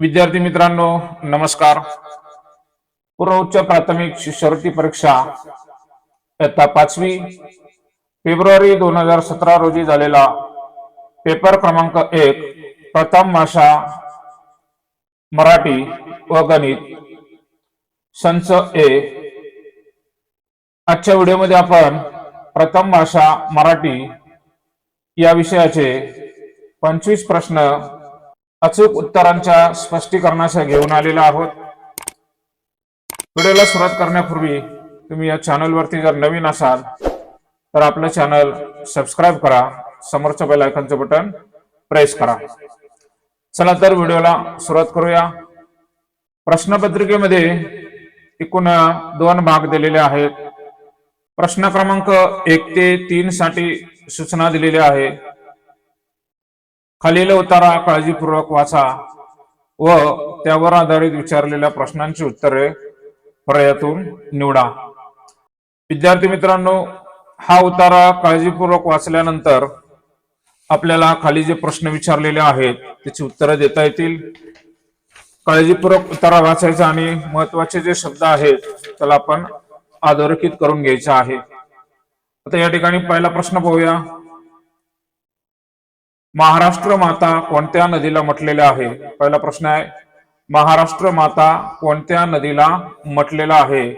विद्यार्थी मित्रांनो नमस्कार. पूर्व उच्च प्राथमिक शिष्यवृत्ती परीक्षा इयत्ता पाचवी फेब्रुवारी दोन हजार सतरा रोजी झालेला पेपर क्रमांक एक प्रथम भाषा मराठी व गणित संच ए. आजच्या व्हिडिओमध्ये आपण प्रथम भाषा मराठी या विषयाचे पंचवीस प्रश्न अचूक उत्तरांच्या स्पष्टीकरणाच्या घेऊन आलेलो आहोत. व्हिडिओला सुरुवात करण्यापूर्वी तुम्ही या चॅनलवरती जर नवीन असाल तर आपलं चॅनल सबस्क्राईब करा. समोरच्या बेल आयकॉनचं बटन प्रेस करा. चला तर व्हिडिओला सुरुवात करूया. प्रश्नपत्रिकेमध्ये एकूण दोन भाग दिलेले आहेत. प्रश्न क्रमांक एक ते तीन साठी सूचना दिलेली आहे खालील उतारा काळजीपूर्वक वाचा व त्यावर आधारित विचारलेल्या प्रश्नांची उत्तरे पर्यायातून निवडा. विद्यार्थी मित्रांनो हा उतारा काळजीपूर्वक वाचल्यानंतर आपल्याला खाली जे प्रश्न विचारलेले आहेत त्याची उत्तरं देता येतील. काळजीपूर्वक उतारा वाचायचा आणि महत्त्वाचे जे शब्द आहेत त्याला आपण अधोरेखित करून घ्यायचा आहे. आता या ठिकाणी पहिला प्रश्न पाहूया. महाराष्ट्र माता कोणत्या नदीला म्हटलेल्या आहे? पहिला प्रश्न आहे महाराष्ट्र माता कोणत्या नदीला म्हटलेला आहे?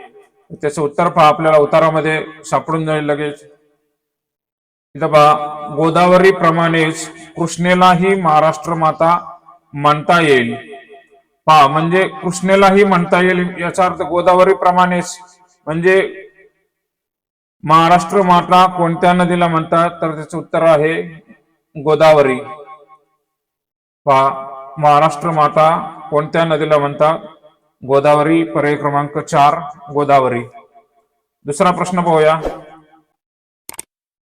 त्याचं उत्तर पहा आपल्याला उतारामध्ये सापडून जाईल लगेच. इथं पहा गोदावरी प्रमाणेच कृष्णेलाही महाराष्ट्र माता म्हणता येईल. पहा म्हणजे कृष्णेलाही म्हणता येईल याचा अर्थ गोदावरी प्रमाणेच. म्हणजे महाराष्ट्र माता कोणत्या नदीला म्हणतात? तर त्याचं उत्तर आहे गोदावरी. पहा महाराष्ट्र माता कोणत्या नदीला म्हणतात? गोदावरी पर्याय क्रमांक चार गोदावरी. दुसरा प्रश्न पाहूया.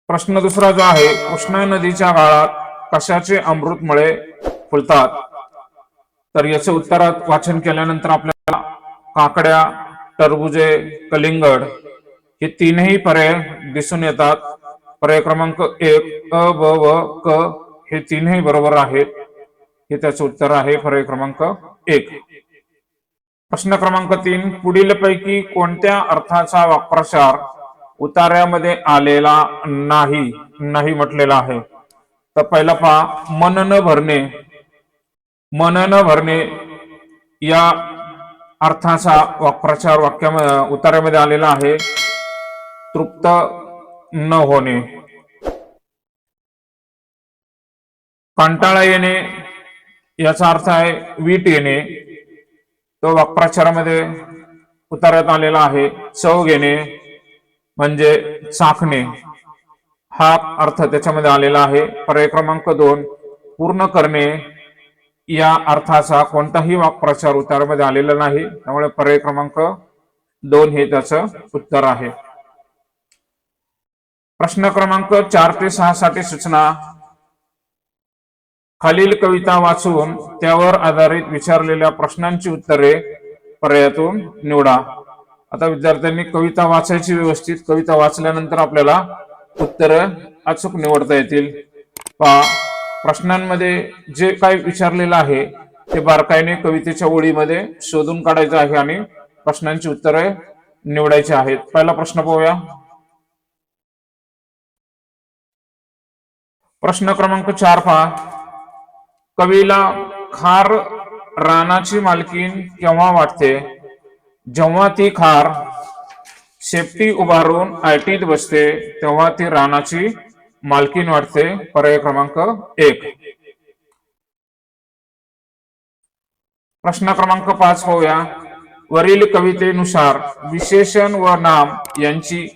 प्रश्न दुसरा जो आहे कृष्णा नदीच्या काळात कशाचे अमृतमळे फुलतात? तर याचे उत्तरात वाचन केल्यानंतर आपल्याला काकड्या टरबुजे कलिंगड हे तीनही पर्याय दिसून येतात. पर्याय क्रमांक एक अ ब व क हे तीनही बरोबर आहेत. हे त्याचं उत्तर आहे पर्याय क्रमांक एक. प्रश्न क्रमांक तीन पुढील पैकी कोणत्या अर्थाचा वाक्प्रचार उतार्यामध्ये आलेला नाही नाही म्हटलेला आहे? तर पहिला पहा मन न भरणे. मन न भरणे या अर्थाचा वाक्प्रचार वाक्या उतार्यामध्ये आलेला आहे. तृप्त न होणे. कंटाळा येणे याचा अर्थ आहे वीट येणे. तो वाक्प्रचारामध्ये उतारण्यात आलेला आहे. चव घेणे म्हणजे चाखणे. हा अर्थ त्याच्यामध्ये आलेला आहे. पर्याय क्रमांक दोन पूर्ण करणे. या अर्थाचा कोणताही वाक्प्रचार उतारामध्ये आलेला नाही. त्यामुळे पर्याय क्रमांक दोन हे त्याचं उत्तर आहे. प्रश्न क्रमांक चार ते सहा साठी सूचना. खालील कविता वाचून त्यावर आधारित विचारलेल्या प्रश्नांची उत्तरे पर्यायातून निवडा. आता विद्यार्थ्यांनी कविता वाचायची व्यवस्थित कविता वाचल्यानंतर आपल्याला उत्तर अचूक निवडता येतील. पहा प्रश्नांमध्ये जे काही विचारलेलं आहे ते बारकाईने कवितेच्या ओळीमध्ये शोधून काढायचं आहे आणि प्रश्नांची उत्तरे निवडायची आहेत. पहिला प्रश्न पाहूया. प्रश्न क्रमांक चार पहा. कवीला खार रानाची मालकीन केव्हा वाटते? जेव्हा ती खार शेपटी उभारून आयटीत बसते तेव्हा ती रानाची मालकीन वाटते. पर्याय क्रमांक एक. प्रश्न क्रमांक पाच पाहूया. वरील कवितेनुसार विशेषण व नाम यांची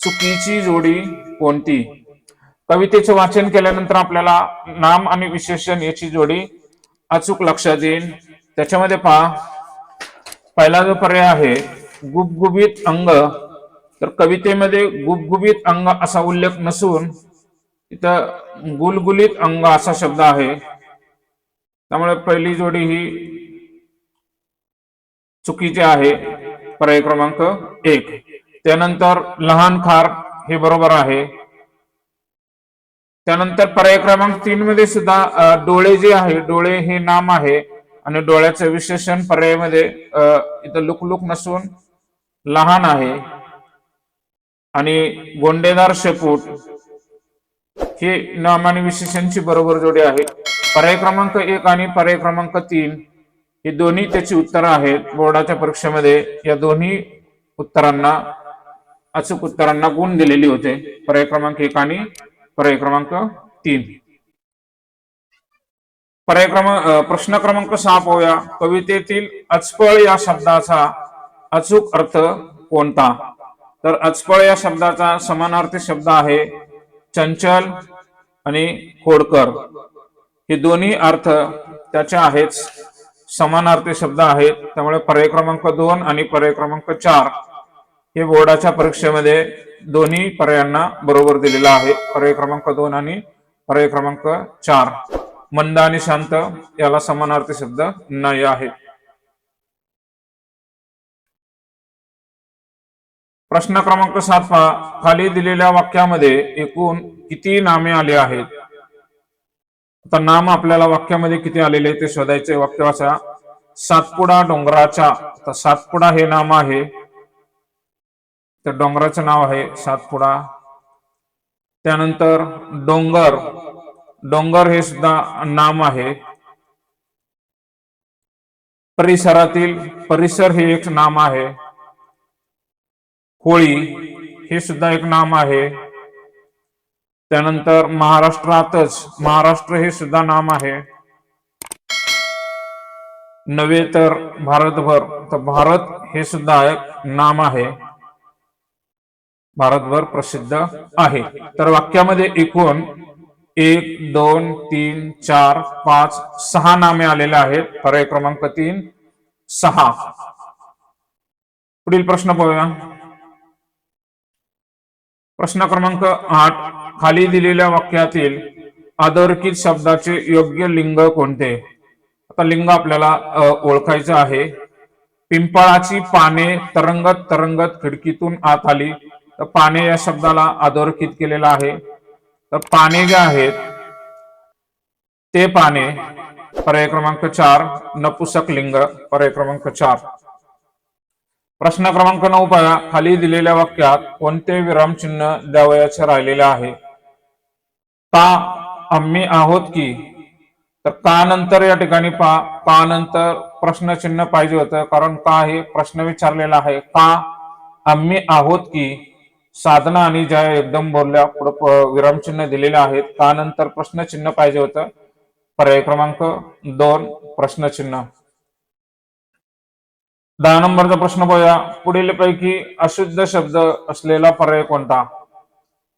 चुकीची जोडी कोणती? कवितेचे वाचन केल्यानंतर आपल्याला नाम आणि विशेषण याची जोडी अचूक लक्षात येईल त्याच्यामध्ये पहा पहिला जो पर्याय आहे गुबगुबीत अंग. तर कवितेमध्ये गुबगुबीत अंग असा उल्लेख नसून इथं गुलगुलीत अंग असा शब्द आहे. त्यामुळे पहिली जोडी ही चुकीची आहे. पर्याय क्रमांक एक. त्यानंतर लहान खार हे बरोबर आहे. त्यानंतर पर्याय क्रमांक तीन मध्ये सुद्धा डोळे जे आहे डोळे हे नाम आहे. आणि डोळ्याचं विशेषण पर्यायामध्ये इथं लुकलुक नसून लहान आहे. आणि गोंडेदार शेपूट हे नाम आणि विशेषणची बरोबर जोडी आहे. पर्याय क्रमांक एक आणि पर्याय क्रमांक तीन ही दोन्ही त्याची उत्तरं आहेत. बोर्डाच्या परीक्षेमध्ये या दोन्ही उत्तरांना अचूक उत्तरांना गुण दिलेले होते. पर्याय क्रमांक एक आणि पर्याय क्रमांक तीन. पर्याय क्रमांक प्रश्न क्रमांक सहा पाहूया. कवितेतील अचपळ या शब्दाचा अचूक अर्थ कोणता? तर अचपळ या शब्दाचा समानार्थी शब्द आहे चंचल आणि खोडकर. हे दोन्ही अर्थ त्याचे आहेत समानार्थी शब्द आहेत. त्यामुळे पर्याय क्रमांक दोन आणि पर्याय क्रमांक चार. हे बोर्डाच्या परीक्षेमध्ये दोन्ही पर्यायांना बरोबर दिलेलं आहे. पर्याय क्रमांक दोन आणि पर्याय क्रमांक चार. मंद आणि शांत याला समानार्थी शब्द नाही आहे. प्रश्न क्रमांक सातवा खाली दिलेल्या वाक्यामध्ये एकूण किती नामे आले आहेत? आता नाम आपल्याला वाक्यामध्ये किती आलेले ते शोधायचे. वाक्याचा सातपुडा डोंगराच्या. सातपुडा हे नाम आहे. त्या डोंगराचं नाव आहे सातपुडा. त्यानंतर डोंगर. डोंगर हे सुद्धा नाम आहे. परिसरातील परिसर हे एक नाम आहे. होळी हे सुद्धा एक नाम आहे. त्यानंतर महाराष्ट्रातच महाराष्ट्र हे सुद्धा नाम आहे. नव्हे तर भारतभर तर भारत हे सुद्धा एक नाम आहे. भारतभर प्रसिद्ध आहे. तर वाक्यामध्ये एकूण एक दोन तीन चार पाच सहा नामे आलेले आहेत. पर्याय क्रमांक तीन सहा. पुढील प्रश्न पाहूया प्रश्न क्रमांक आठ. खाली दिलेल्या वाक्यातील अधोरेखित शब्दाचे योग्य लिंग कोणते? आता लिंग आपल्याला ओळखायचं आहे. पिंपळाची पाने तरंगत तरंगत खिडकीतून आत आली. तर पाने या शब्दाला अधोरेखित केलेला आहे. तर पाने जे आहेत ते पाने पर्याय क्रमांक चार नपुसक लिंग पर्याय क्रमांक चार. प्रश्न क्रमांक नऊ पहा खाली दिलेल्या वाक्यात कोणते विरामचिन्ह द्यावयाचे राहिलेले आहे? का आम्ही आहोत की? तर का नंतर या ठिकाणी पा का नंतर प्रश्नचिन्ह पाहिजे होतं? कारण का हे प्रश्न विचारलेला आहे? का आम्ही आहोत की? साधना आणि ज्या एकदम बोलल्या पुढं विरामचिन्ह दिलेले आहेत त्यानंतर प्रश्नचिन्ह पाहिजे होतं. पर्याय क्रमांक दोन प्रश्नचिन्ह दहा नंबरचा प्रश्न बघूया. पुढील पैकी अशुद्ध शब्द असलेला पर्याय कोणता?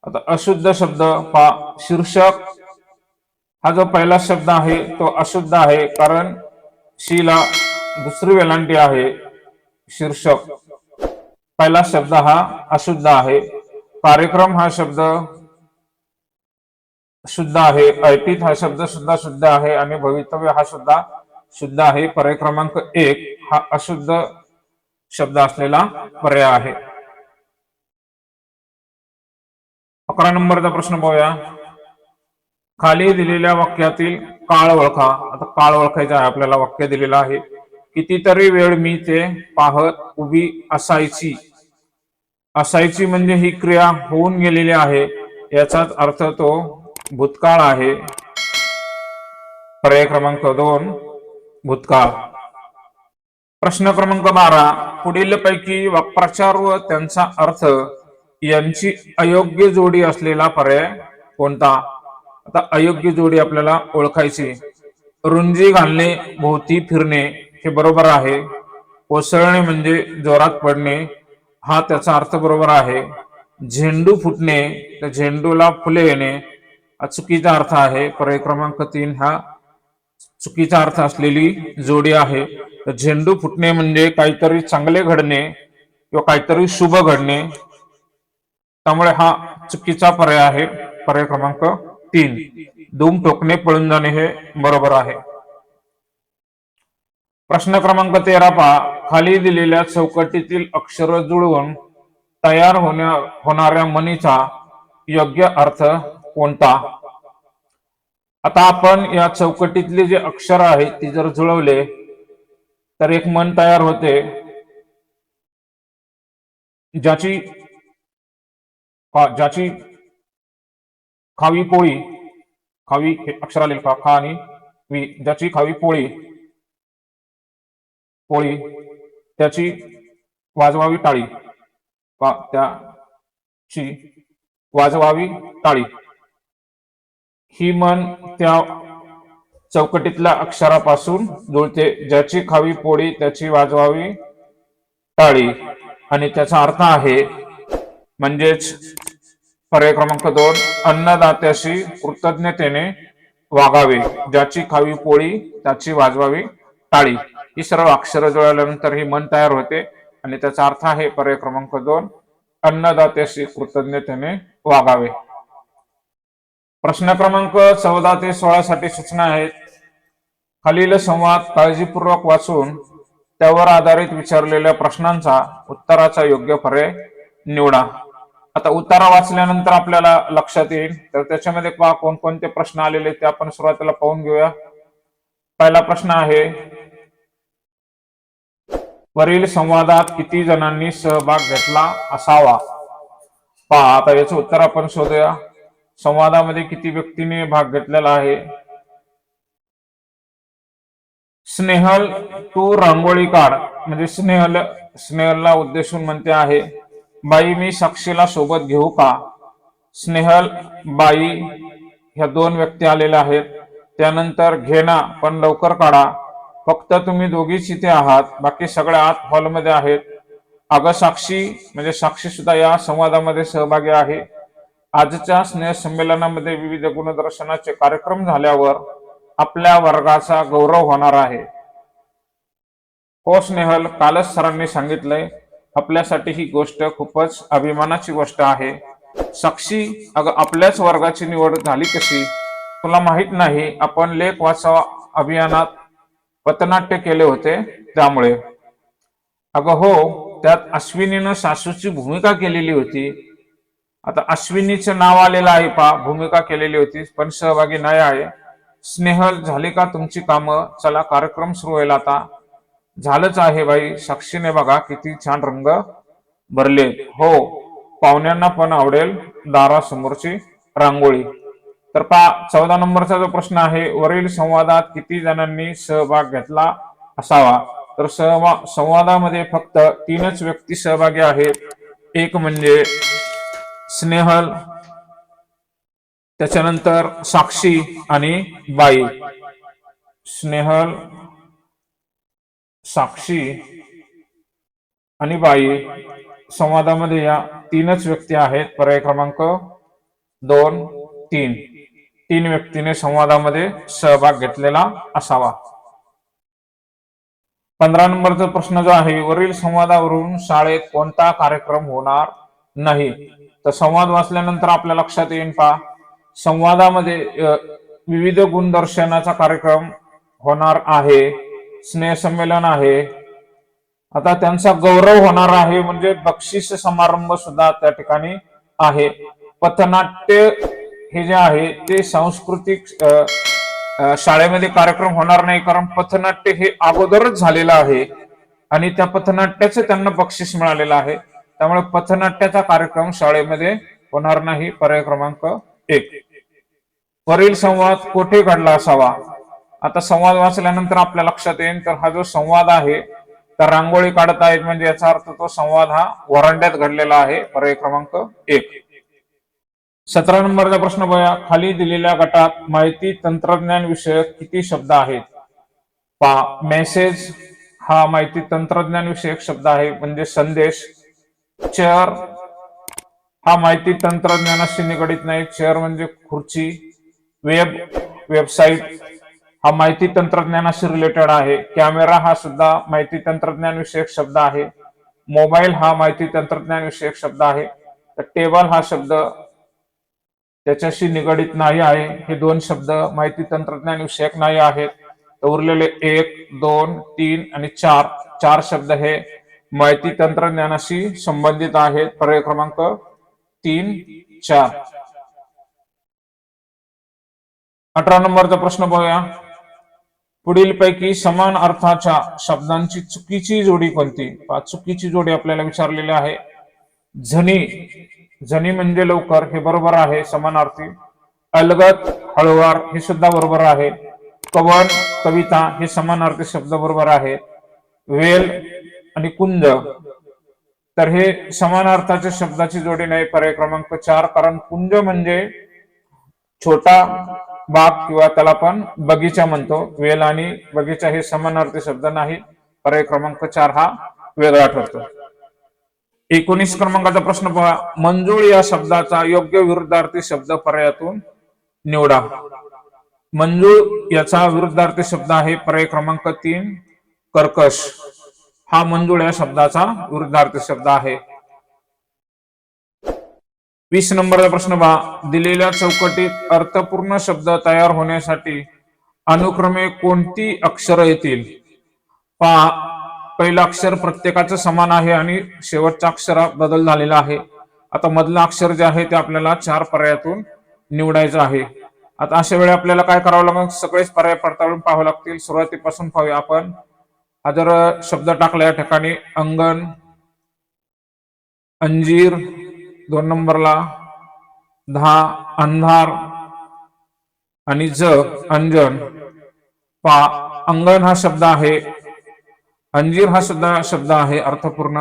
आता अशुद्ध शब्द पहा शीर्षक. हा जो पहिला शब्द आहे तो अशुद्ध आहे कारण शीला दुसरी वेलांटी आहे शीर्षक. पहिला शब्द हा अशुद्ध आहे. कार्यक्रम हा शब्द शुद्ध आहे. ऐटीत हा शब्द सुद्धा शुद्ध आहे आणि भवितव्य हा सुद्धा शुद्ध आहे. पर्याय क्रमांक एक हा अशुद्ध शब्द असलेला पर्याय आहे. अकरा नंबरचा प्रश्न पाहूया. खाली दिलेल्या वाक्यातील काळ ओळखा. आता काळ ओळखायचा आहे. आपल्याला वाक्य दिलेलं आहे. कितीतरी वेळ मी ते पाहत उभी असायची. असायची म्हणजे ही क्रिया होऊन गेलेली आहे. याचाच अर्थ तो भूतकाळ आहे. पर्याय क्रमांक दोन भूतकाळ. प्रश्न क्रमांक बारा पुढील पैकी वाक्प्रचार व त्यांचा अर्थ यांची अयोग्य जोडी असलेला पर्याय कोणता? आता अयोग्य जोडी आपल्याला ओळखायची. रुंजी घालणे भोवती फिरणे हे बरोबर आहे. कोसळणे म्हणजे जोरात पडणे हा त्याचा अर्थ बरोबर आहे. झेंडू फुटणे त्या झेंडूला फुले येणे हा चुकीचा अर्थ आहे. पर्याय क्रमांक तीन हा चुकीचा अर्थ असलेली जोडी आहे. तर झेंडू फुटणे म्हणजे काहीतरी चांगले घडणे किंवा काहीतरी शुभ घडणे. त्यामुळे हा चुकीचा पर्याय आहे. पर्याय क्रमांक तीन. दोन टोकणे पळून जाणे हे बरोबर आहे. प्रश्न क्रमांक तेरा पहा. खाली दिलेल्या चौकटीतील अक्षर जुळवून तयार होण्या होणाऱ्या मनीचा योग्य अर्थ कोणता? आता आपण या चौकटीतले जे अक्षर आहेत ती जर जुळवले तर एक मन तयार होते. ज्याची ज्याची खावी पोळी खावी हे अक्षर खा आणि वी ज्याची खावी पोळी पोळी त्याची वाजवावी टाळी वा त्याची वाजवावी टाळी. ही मन त्या चौकटीतल्या अक्षरापासून जुळते. ज्याची खावी पोळी त्याची वाजवावी टाळी. आणि त्याचा अर्थ आहे म्हणजेच पर्याय क्रमांक दोन अन्नदात्याशी कृतज्ञतेने वागावे. ज्याची खावी पोळी त्याची वाजवावी टाळी. ही सर्व अक्षरं जुळल्यानंतर ही मन तयार होते आणि त्याचा अर्थ आहे पर्याय क्रमांक दोन अन्नदात्याशी कृतज्ञतेने वागावे. प्रश्न क्रमांक चौदा ते सोळा साठी सूचना आहेत. खालील संवाद काळजीपूर्वक वाचून त्यावर आधारित विचारलेल्या प्रश्नांचा उत्तराचा योग्य पर्याय निवडा. आता उत्तरा वाचल्यानंतर आपल्याला लक्षात येईल. तर त्याच्यामध्ये कोणकोणते प्रश्न आलेले ते आपण सुरुवातीला पाहून घेऊया. पहिला प्रश्न आहे वरील संवादात किती जणांनी सहभाग घेतला असावा? पहा आता याचं उत्तर आपण शोधूया. संवादामध्ये किती व्यक्तीने भाग घेतलेला आहे? स्नेहल तू रांगोळी काढ म्हणजे स्नेहल स्नेहलला उद्देशून म्हणते आहे बाई मी साक्षीला सोबत घेऊ का? स्नेहल बाई ह्या दोन व्यक्ती आलेल्या आहेत. त्यानंतर घेणा पण लवकर काढा. फक्त तुम्ही दोघीच इथे आहात. बाकी सगळ्या आत हॉलमध्ये आहेत. अगं साक्षी म्हणजे साक्षी सुद्धा या संवादामध्ये सहभागी आहे. आजच्या स्नेह संमेलनामध्ये विविध गुणदर्शनाचे कार्यक्रम झाल्यावर आपल्या वर्गाचा गौरव होणार आहे. हो स्नेहल कालच सरांनी सांगितलंय आपल्यासाठी ही गोष्ट खूपच अभिमानाची गोष्ट आहे. साक्षी अगं आपल्याच वर्गाची निवड झाली कशी? तुला माहीत नाही आपण लेख वाचावा अभियानात पथनाट्य केले होते त्यामुळे. अगं हो त्यात अश्विनीनं सासूची भूमिका केलेली होती. आता अश्विनीचं नाव आलेलं आहे पा भूमिका केलेली होती पण सहभागी नाही आहे. स्नेहल झाली का तुमची कामं? चला कार्यक्रम सुरू होईल आता. झालंच आहे बाई साक्षीने बघा किती छान रंग भरले. हो पाहुण्यांना पण आवडेल दारासमोरची रांगोळी. तर पहा चौदा नंबरचा जो प्रश्न आहे वरील संवादात किती जणांनी सहभाग घेतला असावा? तर सहवा संवादामध्ये फक्त तीनच व्यक्ती सहभागी आहेत. एक म्हणजे स्नेहल त्याच्यानंतर साक्षी आणि बाई. स्नेहल साक्षी आणि बाई. संवादामध्ये या तीनच व्यक्ती आहेत. पर्याय क्रमांक दोन तीन. तीन व्यक्तीने संवादामध्ये सहभाग घेतलेला असावा. पंधरा नंबरचा प्रश्न जो आहे वरील संवादावरून शाळेत कोणता कार्यक्रम होणार नाही? तर संवाद वाचल्यानंतर आपल्या लक्षात येईल पा संवादामध्ये विविध गुणदर्शनाचा कार्यक्रम होणार आहे स्नेह संमेलन आहे. आता त्यांचा गौरव होणार आहे म्हणजे बक्षीस समारंभ सुद्धा त्या ठिकाणी आहे. पथनाट्य हे जे आहे ते सांस्कृतिक शाळेमध्ये कार्यक्रम होणार नाही कारण पथनाट्य हे अगोदरच झालेलं आहे. आणि त्या पथनाट्याचं त्यांना बक्षीस मिळालेलं आहे. त्यामुळे पथनाट्याचा कार्यक्रम शाळेमध्ये होणार नाही. पर्याय क्रमांक एक. वरील संवाद कोठे घडला असावा? आता संवाद वाचल्यानंतर आपल्या लक्षात येईल. तर हा जो संवाद आहे तर रांगोळी काढत आहेत म्हणजे याचा अर्थ तो संवाद हा वरांड्यात घडलेला आहे. पर्याय क्रमांक एक. सतरा नंबरचा प्रश्न बघा खाली दिलेल्या गटात माहिती तंत्रज्ञान विषयक किती शब्द आहेत? पा मेसेज हा माहिती तंत्रज्ञान विषयक शब्द आहे म्हणजे संदेश. चेअर हा माहिती तंत्रज्ञानाशी निगडित नाही. चेअर म्हणजे खुर्ची. वेब वेबसाईट हा माहिती तंत्रज्ञानाशी रिलेटेड आहे. कॅमेरा हा सुद्धा माहिती तंत्रज्ञान विषयक शब्द आहे. मोबाईल हा माहिती तंत्रज्ञान विषयक शब्द आहे. तर टेबल हा शब्द त्याच्याशी निगडित नाही आहे. हे दोन शब्द माहिती तंत्रज्ञान विषयक नाही आहेत. तर उरलेले एक दोन तीन आणि चार. चार शब्द हे माहिती तंत्रज्ञानाशी संबंधित आहेत. पर्याय क्रमांक तीन चार. अठरा नंबरचा प्रश्न बघूया. पुढीलपैकी समान अर्थाच्या शब्दांची चुकीची जोडी कोणती? चुकीची जोडी आपल्याला विचारलेली आहे. झनी झनी म्हणजे लवकर हे बरोबर आहे समानार्थी. अलगत हळुवार हे सुद्धा बरोबर आहे. कवन कविता हे समानार्थी शब्द बरोबर आहेत वेल आणि कुंज तर हे समानार्थाच्या शब्दाची जोडी नाही पर्याय क्रमांक चार. कारण कुंज म्हणजे छोटा बाग किंवा त्याला आपण बगीचा म्हणतो. वेल आणि बगीचा हे समानार्थी शब्द नाही पर्याय क्रमांक चार हा वेगळा ठरतो. एकोणीस क्रमांकाचा प्रश्न पहा. मंजूळ या शब्दाचा योग्य विरुद्धार्थी शब्द पर्यायातून निवडा. मंजूळ याचा विरुद्धार्थी शब्द आहे पर्याय क्रमांक तीन कर्कश. हा मंजूळ या शब्दाचा विरुद्धार्थी शब्द आहे. वीस नंबरचा प्रश्न पहा. दिलेल्या चौकटीत अर्थपूर्ण शब्द तयार होण्यासाठी अनुक्रमे कोणती अक्षरं येतील? पहा. पहिलं अक्षर प्रत्येकाचं समान आहे आणि शेवटच्या अक्षरात बदल झालेला आहे. आता मधलं अक्षर जे आहे ते आपल्याला चार पर्यायातून निवडायचं आहे. आता अशा वेळी आपल्याला काय करावं लागेल? सगळेच पर्याय पडताळून पाहावे लागतील. सुरुवातीपासून पाहूया आपण. हा जर शब्द टाकला या ठिकाणी अंगण अंजीर दोन नंबरला दहा अंधार आणि ज अंजन. पा अंगण हा शब्द आहे. अंजीर हा सुद्धा शब्द आहे अर्थपूर्ण.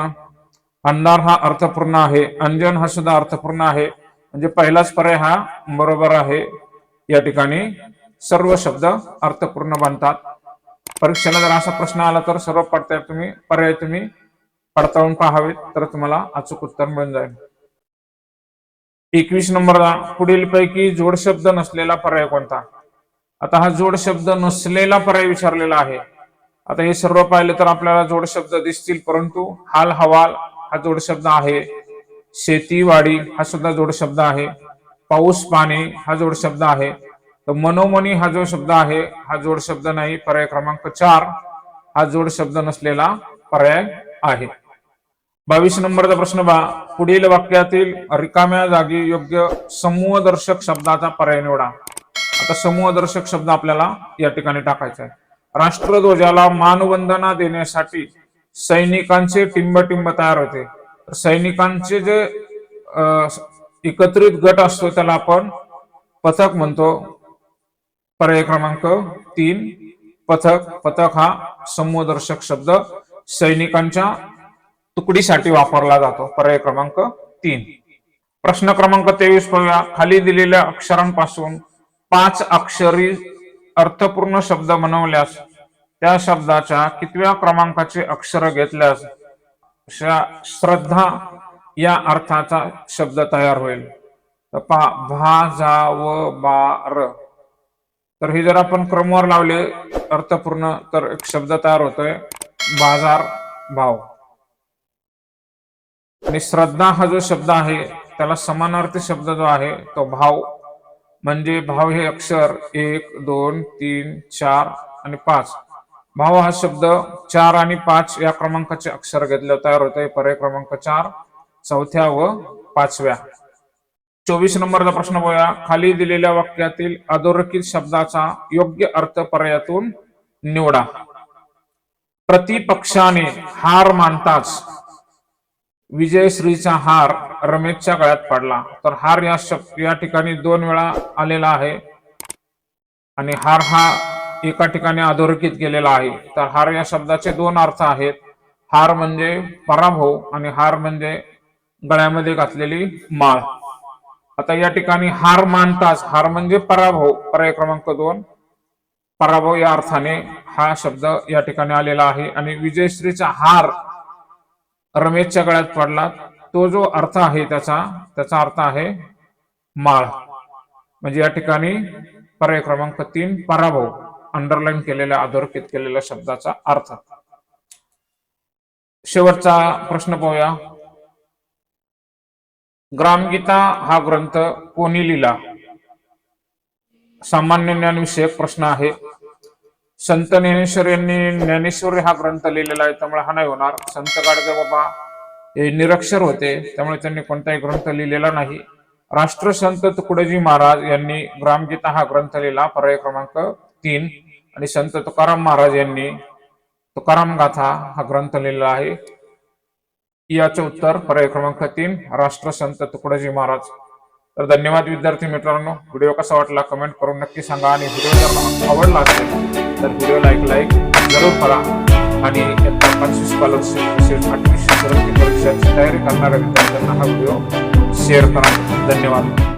अंधार हा अर्थपूर्ण आहे. अंजन हा सुद्धा अर्थपूर्ण आहे. म्हणजे पहिलाच पर्याय हा बरोबर आहे. या ठिकाणी सर्व शब्द अर्थपूर्ण बनतात. परीक्षेला जर असा प्रश्न आला तर सर्व पडताय तुम्ही पर्याय तुम्ही पडताळून पाहावेत. तर तुम्हाला अचूक उत्तर मिळून जाईल. एकवीस नंबरला पुढील पैकी जोड शब्द नसलेला पर्याय कोणता? आता हा जोड शब्द नसलेला पर्याय विचारलेला आहे. आता हे सर्व पाहिलं तर आपल्याला जोड शब्द दिसतील परंतु हाल हवाल हा जोडशब्द आहे. शेतीवाडी हा सुद्धा जोड शब्द आहे. पाऊस पाणी हा जोडशब्द आहे. तर मनोमनी हा जो शब्द आहे हा जोड शब्द नाही पर्याय क्रमांक चार हा जोड शब्द नसलेला पर्याय आहे. बावीस नंबरचा प्रश्न बा पुढील वाक्यातील रिकाम्या जागी योग्य समूहदर्शक शब्दाचा पर्याय निवडा. आता समूहदर्शक शब्द आपल्याला या ठिकाणी टाकायचा आहे. राष्ट्रध्वजाला मानवंदना देण्यासाठी सैनिकांचे टिंब तयार होते. सैनिकांचे जे एकत्रित गट असतो त्याला आपण पथक म्हणतो. पर्याय क्रमांक तीन पथक. पथक हा समूहदर्शक शब्द सैनिकांच्या तुकडीसाठी वापरला जातो. पर्याय क्रमांक तीन. प्रश्न क्रमांक तेवीस पाहूया खाली दिलेल्या अक्षरांपासून पाच अक्षरी अर्थपूर्ण शब्द बनवल्यास त्या शब्दाच्या कितव्या क्रमांकाचे अक्षर घेतल्यास श्रद्धा या अर्थाचा शब्द तयार होईल. तर पहा भा जा व बार तर हे जर आपण क्रमवार लावले अर्थपूर्ण तर एक शब्द तयार होतोय बाजार भाव. आणि श्रद्धा हा जो शब्द आहे त्याला समानार्थी शब्द जो आहे तो भाव. म्हणजे भाव हे अक्षर एक दोन तीन चार आणि पाच. भाव हा शब्द चार आणि पाच या क्रमांकाचे अक्षर घेतल्यावर तयार होते पर्याय क्रमांक चार चौथ्या व पाचव्या. चोवीस नंबरचा प्रश्न बघूया. खाली दिलेल्या वाक्यातील अधोरेखित शब्दाचा योग्य अर्थ पर्यायातून निवडा. प्रतिपक्षाने हार मानताच विजयश्रीचा हार रमेशच्या गळ्यात पडला. तर हार या शब्द या ठिकाणी दोन वेळा आलेला आहे. आणि हार हा एका ठिकाणी अधोरेखित केलेला आहे. तर हार या शब्दाचे दोन अर्थ आहेत. हार म्हणजे पराभव आणि हार म्हणजे गळ्यामध्ये घातलेली माळ. आता या ठिकाणी हार मानताच हार म्हणजे पराभव पर्याय क्रमांक दोन. पराभव या अर्थाने हा शब्द या ठिकाणी आलेला आहे आणि विजयश्रीचा हार रमेशच्या गळ्यात पडला. तो जो अर्थ आहे त्याचा त्याचा अर्थ आहे माळ. म्हणजे या ठिकाणी पर्याय क्रमांक तीन पराभव. अंडरलाईन केलेल्या अधोरेखित केलेल्या शब्दाचा अर्थ. शेवटचा प्रश्न पाहूया. ग्रामगीता हा ग्रंथ कोणी लिहिला? सामान्य ज्ञानविषयक प्रश्न आहे. संत ज्ञानेश्वर यांनी ज्ञानेश्वरी हा ग्रंथ लिहिलेला आहे त्यामुळे हा नाही होणार. संत गाडगे बाबा हे निरक्षर होते त्यामुळे त्यांनी कोणताही ग्रंथ लिहिलेला नाही. राष्ट्रसंत तुकडोजी महाराज यांनी ग्रामगीता हा ग्रंथ लिहिला पर्याय क्रमांक तीन आणि संत तुकाराम महाराज यांनी तुकाराम गाथा हा ग्रंथ लिहिलेला आहे. याचे उत्तर पर्याय क्रमांक तीन राष्ट्र संत तुकडोजी महाराज. तर धन्यवाद विद्यार्थी मित्रांनो. व्हिडिओ कसा वाटला कमेंट करून नक्की सांगा आणि व्हिडिओ जर आवडला असेल तर व्हिडिओला एक लाईक जरूर करा आणि इयत्ता स्कॉलरशिप तसेच आठवी शिष्यवृत्ती परीक्षाची तयारी करणाऱ्या विद्यार्थ्यांना हा व्हिडिओ शेअर करा. धन्यवाद.